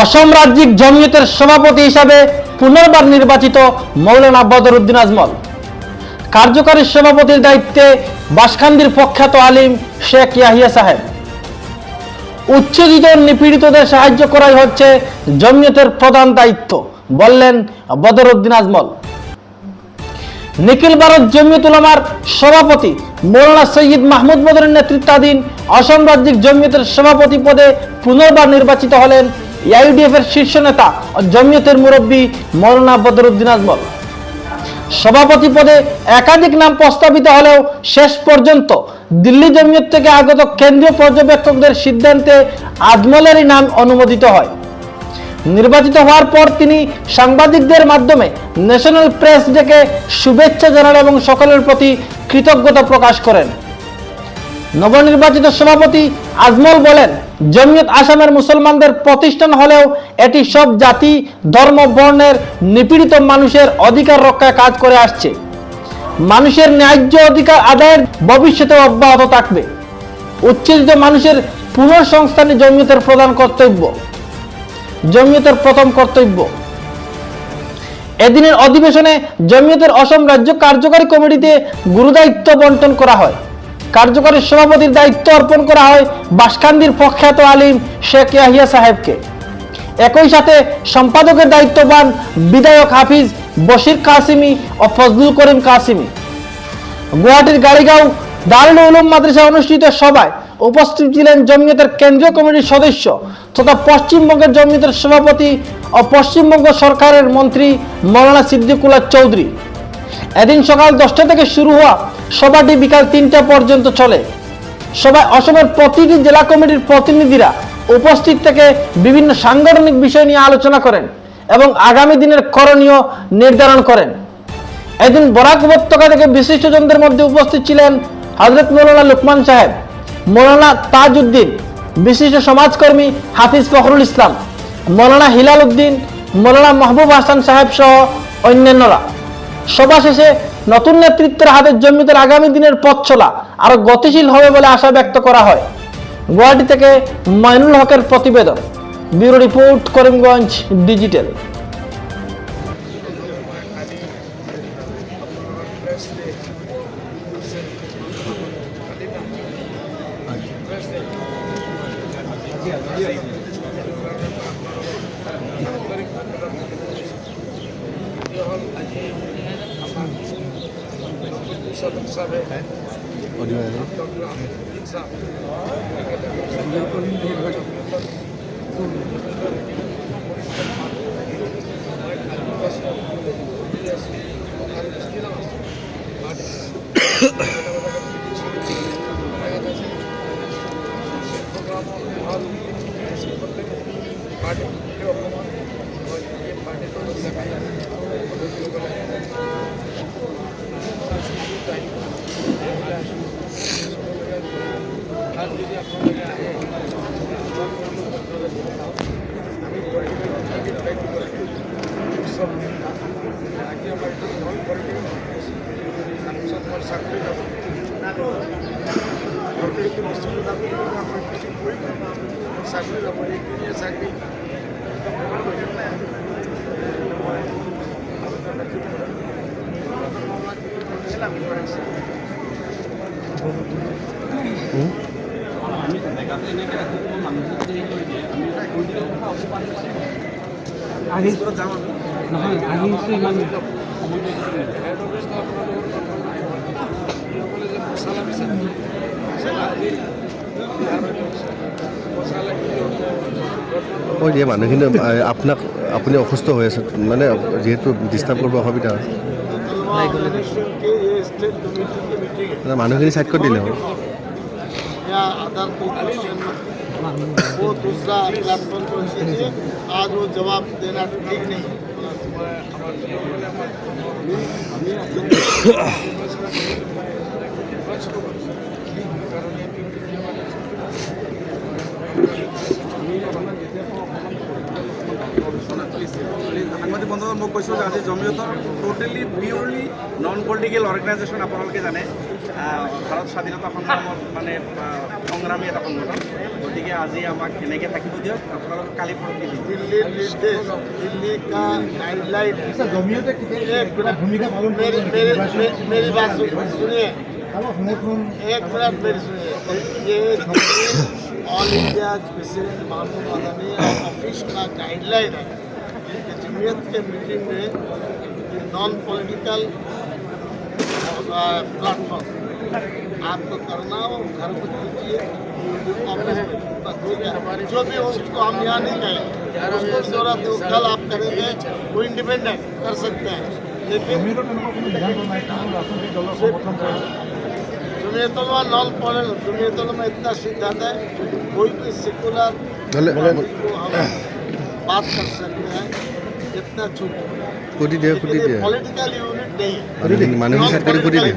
অসম রাজ্যিক জমিয়তের সভাপতি হিসাবে পুনর্বার নির্বাচিত মৌলানা বদরুদ্দিন আজমল। কার্যকারী সভাপতির দায়িত্বে বাসখান্দির প্রখ্যাত আলিম শেখ ইয়াহিয়া সাহেব। উচ্ছেদিত নিপীড়িতদের সাহায্য করাই হচ্ছে জমিয়তের প্রধান দায়িত্ব, বললেন বদরুদ্দিন আজমল। নিখিল ভারত জমিয়ত উলামার সভাপতি মৌলানা সৈয়দ মাহমুদ মদরের নেতৃত্বাধীন অসম রাজ্যিক জমিয়তের সভাপতি পদে পুনর্বার নির্বাচিত হলেন ইউডিএফ এর শীর্ষ নেতা জমিয়তের মুরব্বী মৌলানা বদরুদ্দিন আজমল। সভাপতি পদে একাধিক নাম প্রস্তাবিত হলেও শেষ পর্যন্ত দিল্লি জমিয়ত থেকে আগত কেন্দ্রীয় পর্যবেক্ষকদের সিদ্ধান্তে আজমলেরই নাম অনুমোদিত হয়। নির্বাচিত হওয়ার পর তিনি সাংবাদিকদের মাধ্যমে ন্যাশনাল প্রেস ডেকে শুভেচ্ছা জানান এবং সকলের প্রতি কৃতজ্ঞতা প্রকাশ করেন। নবনির্বাচিত সভাপতি আজমল বলেন, জমিয়ত আসামের মুসলমানদের প্রতিষ্ঠান হলেও এটি সব জাতি, ধর্ম, বর্ণের নিপীড়িত মানুষের অধিকার রক্ষায় কাজ করে আসছে। মানুষের ন্যায্য অধিকার আদায়ের ভবিষ্যতে অব্যাহত থাকবে। উচ্ছেদিত মানুষের পুনর্সংস্থানে জমিয়তের প্রধান কর্তব্য। জমিয়তের প্রথম কর্তব্য। এদিনের অধিবেশনে জমিয়তের অসম রাজ্য কার্যকারী কমিটিতে গুরুদায়িত্ব বন্টন করা হয়। কার্যকারী সভাপতির দায়িত্ব অর্পণ করা হয় বাসকান্দির প্রখ্যাত আলিম শেখ ইয়াহিয়া সাহেবকে। একই সাথে সম্পাদকের দায়িত্ব পান বিধায়ক হাফিজ বশির কাসিমি ও ফজলুল করিম কাসিমি। গুয়াহাটির গাড়িগাঁও দারুল উলুম মাদ্রাসা অনুষ্ঠিত সভায় উপস্থিত ছিলেন জমিয়তের কেন্দ্রীয় কমিটির সদস্য তথা পশ্চিমবঙ্গের জমিয়তের সভাপতি ও পশ্চিমবঙ্গ সরকারের মন্ত্রী মৌলানা সিদ্দিকুল্লাহ চৌধুরী। এদিন সকাল দশটা থেকে শুরু হওয়া সভাটি বিকাল তিনটা পর্যন্ত চলে। সভায় অসমের প্রতিটি জেলা কমিটির প্রতিনিধিরা উপস্থিত থেকে বিভিন্ন সাংগঠনিক বিষয় নিয়ে আলোচনা করেন এবং আগামী দিনের করণীয় নির্ধারণ করেন। এদিন বরাক উপত্যকা থেকে বিশিষ্টজনদের মধ্যে উপস্থিত ছিলেন হজরত মৌলানা লুকমান সাহেব, মৌলানা তাজউদ্দিন, বিশিষ্ট সমাজকর্মী হাফিজ ফখরুল ইসলাম, মৌলানা হিলাল উদ্দিন, মৌলানা মাহবুব হাসান সাহেব সহ অন্যান্যরা। সভা শেষে নতুন নেতৃত্বের হাতে জমিদের আগামী দিনের পথ চলা আরও গতিশীল হবে বলে আশা ব্যক্ত করা হয়। গুয়াহাটি থেকে মাইনুল হকের প্রতিবেদন, bureau report, Karimganj digital. personne ne savait. Hein? চাকরি যাব এইখিনিয়ে চাকৰি। আগে নহয় আগে নিশ্চয় ইমান। মছলা বিচাৰে মছলা আদি মছলা কি কৈ দিয়ে মানুহখিনি আহ, আপোনাক আপুনি অসুস্থ হৈ আছে মানে যিহেতু ডিষ্টাৰ্ব কৰিব অসুবিধা হয় ये स्टेट कमेटी की मीटिंग है মানে মানুহখিনি ছাইড কৰি দিলে হ'ল या अदर पोजिशन वो दूसरा प्लेटफॉर्म पर इसलिए आज वो जवाब देना ठीक नहीं সাংবাদিক বন্ধুজন মোক কৈছোঁ যে আজি জমিয়তৰ totally purely non political organisation আপোনালোকে জানে আহ, ভাৰত স্বাধীনতা সংগ্ৰামত মানে আহ, সংগ্ৰামী এটা সংগঠন গতিকে আজি আমাক এনেকৈ থাকিব দিয়ক আপোনালোক কালি পৰহি দিম दिल्ली निर्देश दिल्ली का गाइडलाइन জমিয়তে एक मिनट ভূমিকা পালন मेरी করবে मेरी मे- मेरी बात सुन- सुनिए আমার সংগঠন एक मिनट मेरी सुनिए ये all India president Mahmood Adani office का गाइडलाइन है twelfth के मीटिंग में नॉन पॉलिटिकल प्लेटफॉर्म आपको करना हो घर को कीजिए ऑफ़िस में जो भी हो उसको हम यहाँ नहीं कहें। उसको ज़रूरत हो तो कल आप करेंगे वो इंडिपेंडेंट कर सकते हैं। लेकिन जुमेतलवा नॉन पॉलिटिकल जुमेतल में इतना सिद्धांत है कोई भी सेकुलर बात कर सकते हैं। जितना छूट कोटी डेढ़ कोटी पॉलिटिकल यूनिट नहीं माननीय सरकार कोटी डेढ़